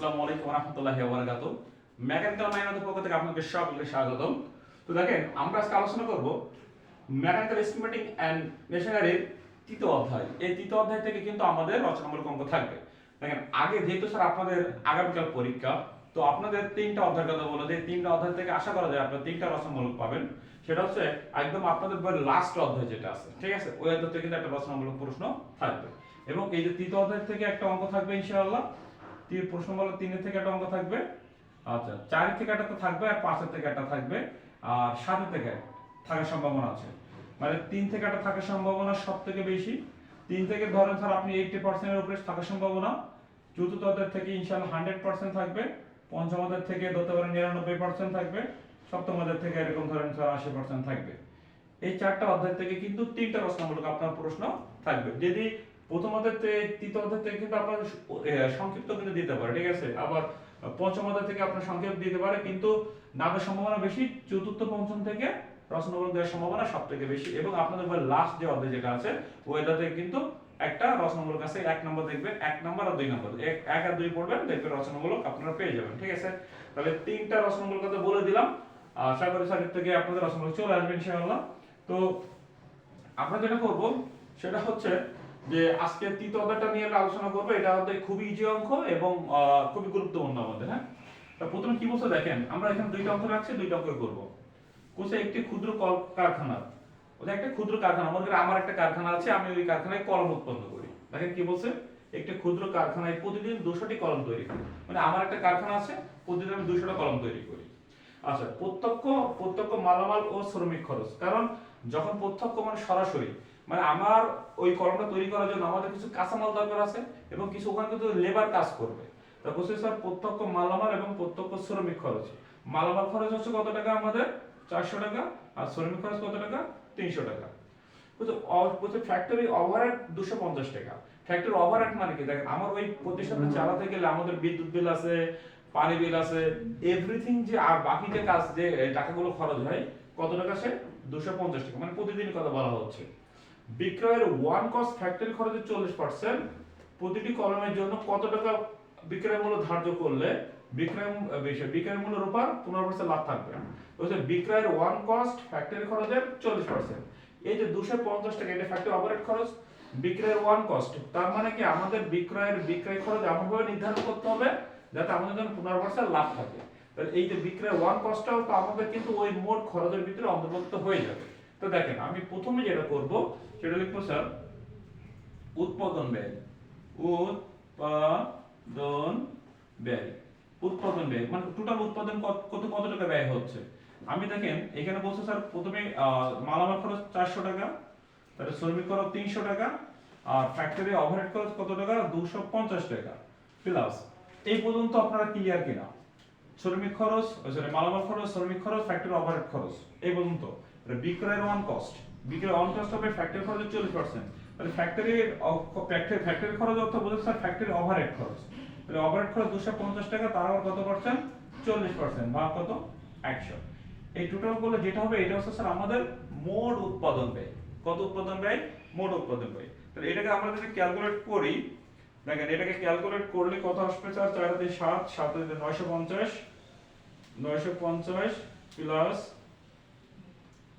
আসসালামু আলাইকুম মেকানিক্যাল পক্ষ থেকে আপনাদের সকলকে তো দেখেন, আমরা আজকে আলোচনা করব মেকানিক্যাল তৃতীয় অধ্যায়। এই তৃতীয় অধ্যায় থেকে কিন্তু আমাদের রচনামূলক অঙ্ক থাকবে। দেখেন, আগে যেহেতু স্যার আপনাদের আগামীকাল পরীক্ষা, তো আপনাদের তিনটা কথা তিনটা অধ্যায় থেকে আশা করা যায় আপনারা তিনটা রচনামূলক পাবেন। সেটা হচ্ছে একদম আপনাদের বইয়ের লাস্ট অধ্যায় যেটা আছে, ঠিক আছে? ওই অধ্যায় থেকে কিন্তু একটা রচনামূলক প্রশ্ন থাকবে। এবং এই যে তৃতীয় অধ্যায় থেকে একটা অঙ্ক থাকবে ইনশাআল্লাহ। তিন প্রশ্ন বলো, তিনের থেকে একটা অঙ্ক থাকবে। আচ্ছা চারের থেকে একটা তো থাকবে আর পাঁচের থেকে একটা থাকবে। আর সাতের থেকে থাকার সম্ভাবনা আছে। মানে তিন থেকে একটা থাকার সম্ভাবনা সব থেকে বেশি। তিন থেকে ধরেন স্যার আপনি এইটটি পার্সেন্টের উপরে থাকার সম্ভাবনা। চতুর্থ অধ্যায় থেকে ইনশাল্লাহ হান্ড্রেড পার্সেন্ট থাকবে। পঞ্চম অধ্যায় থেকে ধরতে পারেন নিরানব্বই পার্সেন্ট থাকবে। সপ্তম অধ্যায় থেকে এরকম ধরেন স্যার আশি পার্সেন্ট থাকবে। এই চারটা অধ্যায় থেকে কিন্তু তিনটা রচনামূলক আপনার প্রশ্ন থাকবে। যদি প্রথম অধ্যায় তৃতীয় অধ্যায় থেকে কিন্তু আপনার সংক্ষিপ্ত কিন্তু দিতে পারে, ঠিক আছে? আবার পঞ্চম অধ্যায় থেকে আপনার সংক্ষেপ দিতে পারে, কিন্তু নামের সম্ভাবনা বেশি, চতুর্থ, পঞ্চম থেকে রচনামূলক দেওয়ার সম্ভাবনা সব থেকে বেশি। এবং আপনাদের লাস্ট যে অধ্যায় যেটা আছে ওই অধ্যায় কিন্তু একটা রচনামূলক আছে এক নম্বর দেখবেন এক নম্বর আর দুই নম্বর এক আর দুই পড়বেন দেখবেন রচনামূলক আপনারা পেয়ে যাবেন, ঠিক আছে? তাহলে তিনটা রচনামূলক কথা বলে দিলাম। আশা করি সাইড থেকে আপনাদের রচনামূলক চলে আসবে ইনশাআল্লাহ। তো আমরা যেটা করব, সেটা হচ্ছে যে আজকে তৃতীয় অধ্যায়টা নিয়ে আলোচনা করব, এটা হচ্ছে খুবই ইজি অঙ্ক এবং খুবই গুরুত্বপূর্ণ আমাদের হ্যাঁ? প্রথমে কি বলছে দেখেন, আমরা এখানে দুইটা অঙ্ক রাখছি, দুইটা অঙ্ক করব। কোথায় একটি ক্ষুদ্র কল- কারখানা ওদের একটা ক্ষুদ্র কারখানা, মনে আমার একটা কারখানা আছে, আমি ওই কারখানায় কলম উৎপন্ন করি। দেখেন কি বলছে? একটি ক্ষুদ্র কারখানায় প্রতিদিন দুশোটি কলম তৈরি করি। মানে আমার একটা কারখানা আছে, প্রতিদিন আমি দুশোটা কলম তৈরি করি। আচ্ছা প্রত্যক্ষ প্রত্যক্ষ মালামাল ও শ্রমিক খরচ। কারণ যখন প্রত্যক্ষ মানে সরাসরি মানে আমার ওই কলমটা তৈরি করার জন্য আমাদের কিছু কাঁচামাল দরকার আছে এবং কিছু ওখানে কিন্তু লেবার কাজ করবে। তা বলছে স্যার, প্রত্যক্ষ মালামাল এবং প্রত্যক্ষ শ্রমিক খরচ। মালামাল খরচ হচ্ছে কত টাকা আমাদের? চারশো টাকা, আর শ্রমিক খরচ কত টাকা? তিনশো টাকা। বলছে ফ্যাক্টরি ওভারহেড দুশো পঞ্চাশ টাকা। ফ্যাক্টরি ওভারহেড মানে কি? দেখেন, আমার ওই প্রতিষ্ঠানটা চালাতে গেলে আমাদের বিদ্যুৎ বিল আছে পানি বিল আছে এভরিথিং যে আর বাকি যে কাজ, যে টাকাগুলো খরচ হয়, কত টাকা সে? দুশো পঞ্চাশ টাকা মানে প্রতিদিন কথা বলা হচ্ছে। বিক্রয়ের ওয়ান কস্ট ফ্যাক্টরি খরচের চল্লিশ পার্সেন্ট প্রতিটি কলমের জন্য কত টাকা বিক্রয় মূল্য ধার্য করলে বিক্রয় বিক্রয় মূল্যের উপর পনেরো পার্সেন্ট লাভ থাকবে। বলছে বিক্রয়ের ওয়ান কস্ট ফ্যাক্টরি খরচের চল্লিশ পার্সেন্ট এই যে দুশো পঞ্চাশ টাকা, এটা ফ্যাক্টরি অপারেট খরচ, বিক্রয়ের ওয়ান কস্ট তার মানে কি আমাদের বিক্রয়ের, বিক্রয় খরচ এমনভাবে নির্ধারণ করতে হবে যাতে আমাদের জন্য পনেরো পার্সেন্ট লাভ থাকে। তাহলে এই যে বিক্রয়ের ওয়ান কস্টটাও তো আমাদের কিন্তু ওই মোট খরচের ভিতরে অন্তর্ভুক্ত হয়ে যাবে। তো দেখেন, আমি প্রথমে যেটা করব, সেটা লিখব, স্যার, উৎপাদন ব্যয়। উৎপাদন ব্যয়। উৎপাদন ব্যয় মানে টোটাল উৎপাদন কত কত টাকা ব্যয় হচ্ছে? আমি দেখেন, এখানে বলছে, স্যার, প্রথমে মালামাল খরচ চারশো টাকা তাহলে শ্রমিক খরচ তিনশো টাকা, আর ফ্যাক্টরি ওভারহেড খরচ কত টাকা? দুশো পঞ্চাশ টাকা। প্লাস এই পর্যন্ত আপনারা ক্লিয়ার কিনা? শ্রমিক খরচ সরি মালামাল খরচ, শ্রমিক খরচ ফ্যাক্টরি ওভারহেড খরচ, এই পর্যন্ত। বিক্রয়ের ওয়ান কস্ট বিক্রয়ের ওয়ান কস্ট হবে ফ্যাক্টরি খরচ চল্লিশ পার্সেন্ট তাহলে ফ্যাক্টরির ফ্যাক্টরি ফ্যাক্টরি খরচ অর্থ বোঝা স্যার ফ্যাক্টরি ওভারহেড খরচ। তাহলে ওভারহেড খরচ দুশো পঞ্চাশ টাকা, তার আবার কত পার্সেন্ট চল্লিশ পার্সেন্ট বা কত? একশো। এই টোটালগুলো যেটা হবে, এটা হচ্ছে স্যার আমাদের মোট উৎপাদন ব্যয়। কত উৎপাদন ব্যয়? মোট উৎপাদন ব্যয়। তাহলে এটাকে আমরা যদি ক্যালকুলেট করি দেখেন, এটাকে ক্যালকুলেট করলে কত আসবে স্যার চার হাতে সাত সাত হাতে নয়শো পঞ্চাশ। নয়শো পঞ্চাশ প্লাস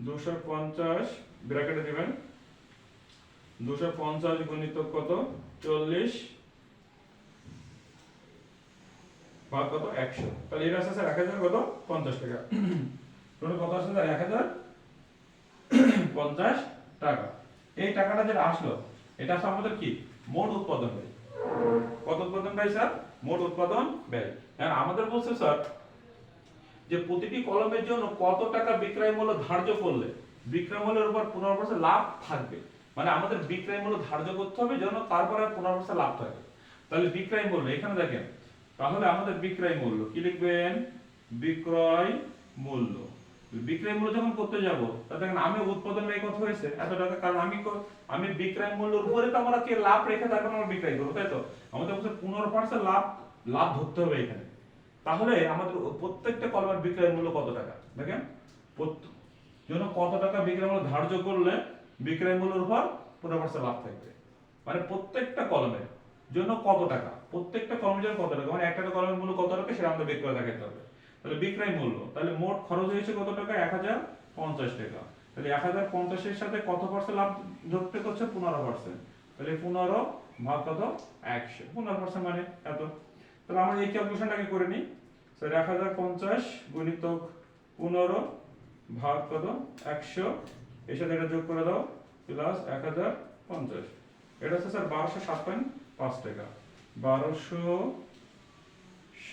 দুশো পঞ্চাশ ব্র্যাকেটে দিবেন। দুশো পঞ্চাশ গুণিত কত? চল্লিশ ভাগ কত? একশো। তাহলে এটা স্যার এক হাজার, কত? পঞ্চাশ টাকা। টোটাল কত আসছে এক হাজার পঞ্চাশ টাকা। এই টাকাটা যেটা আসলো, এটা আসলে আমাদের কি? মোট উৎপাদন ব্যয় কত উৎপাদন ব্যয় স্যার? মোট উৎপাদন ব্যয়। হ্যাঁ আমাদের বলছে স্যার যে প্রতিটি কলমের জন্য কত টাকা বিক্রয় মূল্য ধার্য করলে বিক্রয় মূল্যের উপর পনেরো লাভ থাকবে। মানে আমাদের বিক্রয় মূল্য ধার্য করতে হবে, যেন তারপরে পনেরো লাভ থাকে। তাহলে বিক্রয় মূল্য, এখানে দেখেন। তাহলে আমাদের বিক্রয় মূল্য কি লিখবেন? বিক্রয় মূল্য। বিক্রয় মূল্য যখন করতে যাব দেখেন আমি উৎপাদন ব্যয় কত হয়েছে? এত টাকা। কারণ আমি আমি বিক্রয় মূল্যের উপরে তো আমরা কি লাভ রেখে তারপর আমরা বিক্রয় করব, তাই তো? আমাদের বলছে পনেরো পার্সেন্ট লাভ লাভ ধরতে হবে এখানে। তাহলে আমাদের প্রত্যেকটা কলমের বিক্রয় মূল্য কত টাকা? দেখেন জন্য কত টাকা বিক্রয় মূল্য ধার্য করলে বিক্রয় মূল্যের উপর পনেরো পার্সেন্ট লাভ থাকবে। মানে প্রত্যেকটা কলমের জন্য কত টাকা, প্রত্যেকটা কলমের জন্য কত টাকা। মানে একটা কলমের মূল্য কত টাকা সেটা আমাদের বের করে দেখাতে হবে। তাহলে বিক্রয় মূল্য। তাহলে মোট খরচ হয়েছে কত টাকা? এক হাজার পঞ্চাশ টাকা। তাহলে এক হাজার পঞ্চাশের সাথে কত পার্সেন্ট লাভ ধরতে করছে? পনেরো পার্সেন্ট তাহলে পনেরো ভাগ কত? একশো। পনেরো পার্সেন্ট মানে এত। তাহলে আমরা এই ক্যালকুলেশনটাকে করে নিই। তাহলে এক হাজার পঞ্চাশ গুণিতক পনেরো ভাগ কত? একশো। এর সাথে এটা যোগ করে দাও, প্লাস এক হাজার পঞ্চাশ। এটা হচ্ছে স্যার বারোশো সাত পয়েন্ট পাঁচ টাকা। বারোশো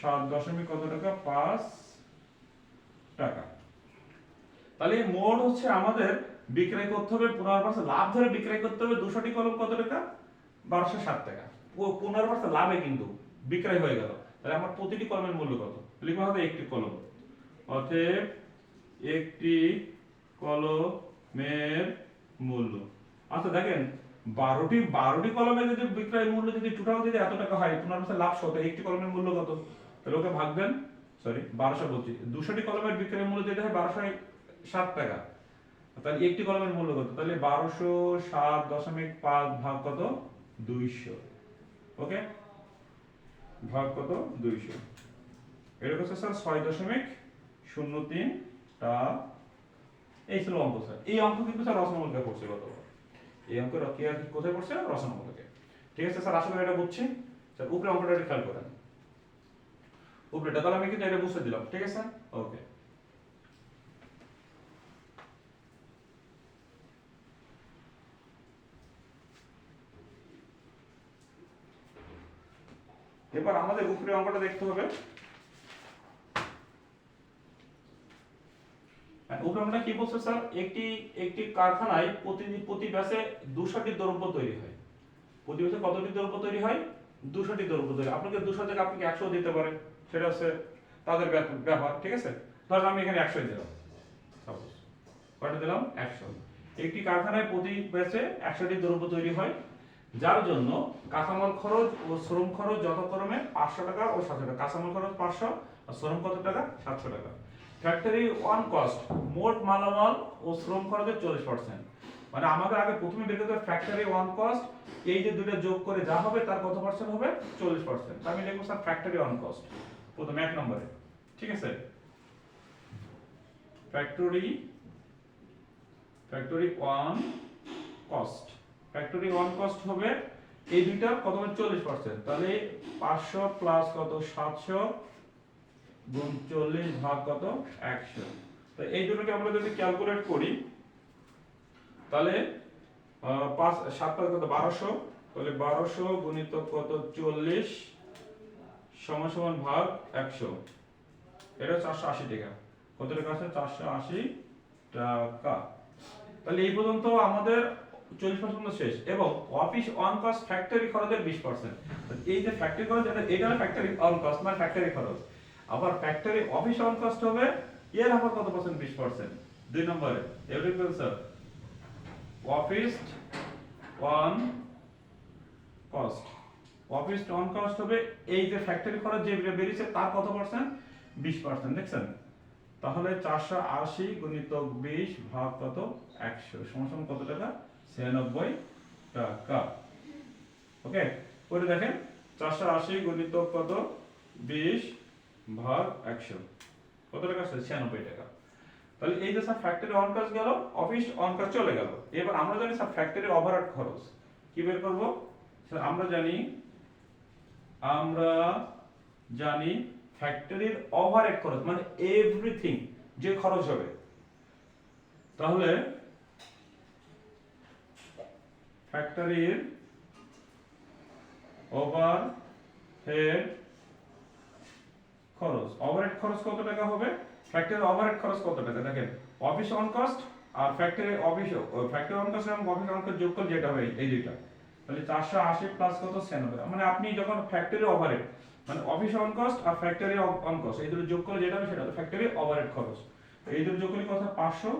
সাত দশমিক কত টাকা? পাঁচ টাকা। তাহলে মোট হচ্ছে আমাদের বিক্রয় করতে হবে পনেরো লাভ ধরে বিক্রয় করতে হবে দুশোটি কলম কত টাকা? বারোশো ষাট টাকা। পনেরো লাভে কিন্তু বিক্রয় হয়ে গেল। তাহলে আমার প্রতিটি কলমের মূল্য কত? লিখতে হবে একটি কলম। অতএব একটি কলমের মূল্য। আচ্ছা দেখেন, বারোটি বারোটি কলমে যদি বিক্রয় মূল্য যদি টোটাল যদি এত টাকা হয়, পনেরো লাভ শত একটি কলমের মূল্য কত? তাহলে ওকে ভাগ দেন। সরি বারোশো বলছি দুশোটি কলমের বিক্রয় মূল্য যদি হয় বারোশো ষাট টাকা। তাহলে একটি কলমের মূল্য কত? তাহলে বারোশো সাত দশমিক পাঁচ ভাগ কত? দুইশো। ওকে? ভাগ কত? দুইশো। এটা হচ্ছে স্যার ছয় দশমিক শূন্য তিন টা। এই ছিল অঙ্ক, স্যার। এই অঙ্ক কিন্তু স্যার রচনামূলকে পড়ছে গত এই অঙ্ক কোথায় পড়ছে? রচনামূলকে। ঠিক আছে, স্যার আসলে এটা বুঝছি স্যার, উপরে অঙ্কটা খেয়াল করেন। উপরেটা তাহলে আমি কিন্তু এটা বুঝতে দিলাম ঠিক আছে? ওকে এবার আমাদের উপরে অঙ্কটা দেখতে হবে। হ্যাঁ, উপরে অঙ্কটা কি বলছে স্যার? একটি একটি কারখানায় প্রতি প্রতি ব্যাচে দুশোটি দ্রব্য তৈরি হয়। প্রতি ব্যাচে কতটি দ্রব্য তৈরি হয়? দুশোটি দ্রব্য তৈরি আপনাকে দুশো থেকে আপনাকে একশো দিতে পারে সেটা হচ্ছে তাদের ব্যাপার, ঠিক আছে? ধরুন আমি এখানে একশো দিলাম, Suppose। কয়টা দিলাম? একশো। একটি কারখানায় প্রতি ব্যাচে একশোটি দ্রব্য তৈরি হয়, যার জন্য কাঁচামাল খরচ ও শ্রম খরচ যথাক্রমে পাঁচশো টাকা ও সাতশো টাকা। কাঁচামাল খরচ পাঁচশো আর শ্রম কত টাকা? সাতশো টাকা। ফ্যাক্টরি ওয়ান কস্ট মোট মালামাল ও শ্রম খরচের চল্লিশ পার্সেন্ট মানে আমাদের আগে প্রথমে বের করতে ফ্যাক্টরি ওয়ান কস্ট এই যে দুটো যোগ করে যা হবে তার কত পার্সেন্ট হবে? চল্লিশ পার্সেন্ট আমি লিখব স্যার ফ্যাক্টরি ওয়ান কস্ট প্রথমে এক নম্বরে। ঠিক আছে? Factory factory on cost factory on cost হবে এই দুইটা কত হবে? চল্লিশ পার্সেন্ট তাহলে পাঁচশো প্লাস কত? সাতশো গুণ চল্লিশ ভাগ কত? একশো। তো এই দুটোকে আমরা যদি ক্যালকুলেট করি, তাহলে পাঁচ, সাত পাঁচ কত? বারোশো। তাহলে বারোশো গুণিত কত? চল্লিশ। সমান সমান ভাগ একশো। এটা চারশো আশি টাকা। কত টাকা আছে চারশো আশি টাকা। তাহলে এই পর্যন্ত আমাদের চল্লিশ পার্সেন্ট শেষ। এবং অফিস অন কস্ট ফ্যাক্টরি খরচের বিশ পার্সেন্ট এই যে ফ্যাক্টরি খরচ, এটা এটা ফ্যাক্টরি অন কস্ট মানে ফ্যাক্টরি খরচ। আবার ফ্যাক্টরি অফিস অন কস্ট হবে, এর আবার কত পার্সেন্ট বিশ পার্সেন্ট দুই নম্বরে agriculture office on cost office on cost হবে, এই যে ফ্যাক্টরি খরচ যে বেরিয়েছে তার কত পার্সেন্ট বিশ পার্সেন্ট দেখছেন? তাহলে চারশো আশি গুণিতক বিশ ভাগ কত? একশো। সমান কত টাকা? ছিয়ানব্বই টাকা। ওকে? করে দেখেন, চারশো আশি গুণিতক কত? বিশ ভাগ একশো। কত টাকা আসছে ছিয়ানব্বই টাকা। তাহলে এই যে স্যার ফ্যাক্টরি অন কাজ গেল অফিস অন কাজ চলে গেল। এবার আমরা জানি স্যার ফ্যাক্টরি ওভারহেড খরচ। কি বের করব? আমরা জানি আমরা জানি ফ্যাক্টরির ওভারহেড খরচ মানে এভরিথিং যে খরচ হবে। তাহলে ফ্যাক্টরির ওভার হেড খরচ ওভারহেড খরচ কত টাকা হবে? ফ্যাক্টরি ওভারহেড খরচ কত টাকা? দেখেন office on cost R factory office factory on cost এবং অফিস অন কস্ট যোগ করলে যেটা হবে এই দুইটা। তাহলে চারশো আশি প্লাস কত? ছিয়ানব্বই। মানে আপনি যখন ফ্যাক্টরি ওভারহেড মানে অফিস অন কস্ট আর ফ্যাক্টরি অন কস্ট এই দুটো যোগ করলে যেটা হবে সেটা ফ্যাক্টরি ওভারহেড খরচ। এই দুটো যোগ করলে কত? পাঁচশো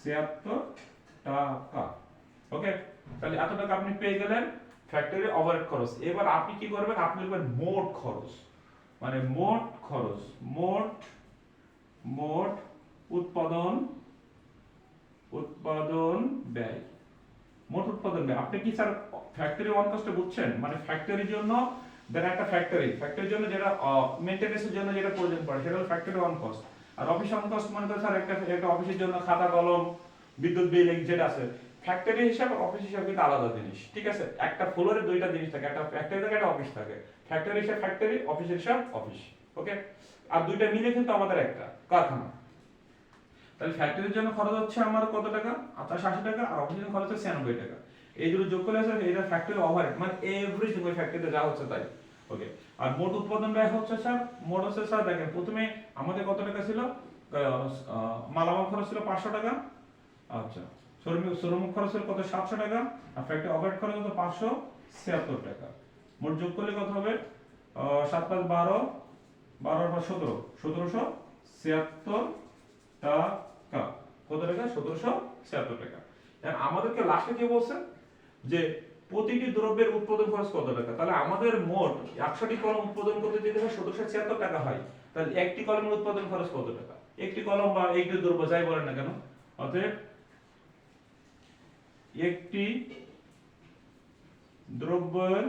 ছিয়াত্তর টাকা। ওকে তাহলে এত টাকা আপনি পেয়ে গেলেন ফ্যাক্টরি ওভারহেড খরচ। এবার আপনি কি করবেন? আপনি লিখবেন মোট খরচ। মানে মোট খরচ, মোট মোট উৎপাদন উৎপাদন ব্যয়। মোট উৎপাদন ব্যয়। আপনি কি স্যার ফ্যাক্টরি ওয়ান কস্টে বুঝছেন? মানে ফ্যাক্টরির জন্য দেন একটা ফ্যাক্টরি ফ্যাক্টরির জন্য যেটা মেইনটেনেন্সের জন্য যেটা প্রয়োজন পড়ে, সেটা হলো ফ্যাক্টরি অন কস্ট আর অফিস অন কস্ট মানে তো স্যার, একটা একটা অফিসের জন্য খাতা, কলম, বিদ্যুৎ বিল যেটা আছে ফ্যাক্টরি হিসাব অফিস হিসাব কিন্তু আলাদা জিনিস, ঠিক আছে? একটা ফ্লোরে দুইটা জিনিস থাকে, একটা ফ্যাক্টরি থাকে, একটা অফিস থাকে। ফ্যাক্টরি হিসাব ফ্যাক্টরি অফিস হিসাব অফিস ওকে আর দুইটা মিলে কিন্তু আমাদের একটা, কারখানা। তাহলে ফ্যাক্টরির জন্য খরচ হচ্ছে আমার কত টাকা? আঠাশ আশি টাকা, আর অফিসের খরচ হচ্ছে ছিয়ানব্বই টাকা। এই দুটো যোগ করে আছে এটা ফ্যাক্টরি ওভারহেড মানে এভরিথিং ওই ফ্যাক্টরিতে যা হচ্ছে তাই। ওকে আর মোট উৎপাদন ব্যয় হচ্ছে স্যার, মোট হচ্ছে স্যার দেখেন, প্রথমে আমাদের কত টাকা ছিল? মালামাল খরচ ছিল পাঁচশো টাকা। আচ্ছা শ্রমিক শ্রমিক খরচ ছিল কত? সাতশো টাকা। আর ফ্যাক্টরি ওভারহেড খরচ হতো পাঁচশো ছিয়াত্তর টাকা। মোট যোগ করলে কত হবে? সাত পাঁচ বারো বারো পাঁচ সতেরো। সতেরোশো ছিয়াত্তর টাকা। কত টাকা? সতেরোশো ছিয়াত্তর টাকা। আমাদেরকে লাস্টে কি বলছে? যে প্রতিটি দ্রব্যের উৎপাদন খরচ কত টাকা? তাহলে আমাদের মোট একশোটি কলম উৎপাদন করতে যদি হয় সতেরোশো ছিয়াত্তর টাকা হয়। তাহলে একটি কলমের উৎপাদন খরচ কত টাকা? একটি কলম বা একটি দ্রব্য যাই বলেন না কেন, অতএব একটি দ্রব্যের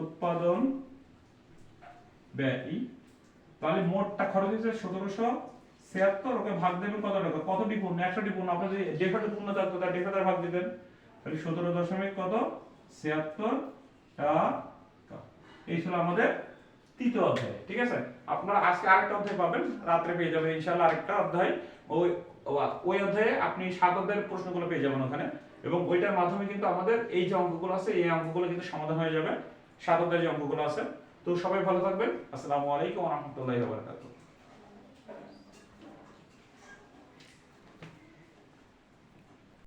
উৎপাদন ব্যয়, তাহলে মোটটা খরচ হয়েছে সতেরোশো ছিয়াত্তর, ওকে ভাগ দেবেন কত টাকা? কতটি পূর্ণ একশোটি পূর্ণ আপনার যদি দেড়শোটি পূর্ণ থাকতো তার দেড়শো ভাগ দিতেন তাহলে সতেরো দশমিক কত? ছিয়াত্তর টাকা। এই ছিল আমাদের তৃতীয় অধ্যায়, ঠিক আছে? আপনারা আজকে আরেকটা অধ্যায় পাবেন, রাত্রে পেয়ে যাবেন। ইনশাল্লাহ আরেকটা অধ্যায়। ওই ওই অধ্যায়ে আপনি সাত প্রশ্নগুলো পেয়ে যাবেন ওখানে। এবং ওইটার মাধ্যমে কিন্তু আমাদের এই যে অঙ্কগুলো আছে, এই অঙ্কগুলো কিন্তু সমাধান হয়ে যাবে। সাত অধ্যায়ের যে অঙ্কগুলো আছে। তো সবাই ভালো থাকবেন। আসসালামু আলাইকুম ওয়া রাহমাতুল্লাহি ওয়া বারাকাতুহু।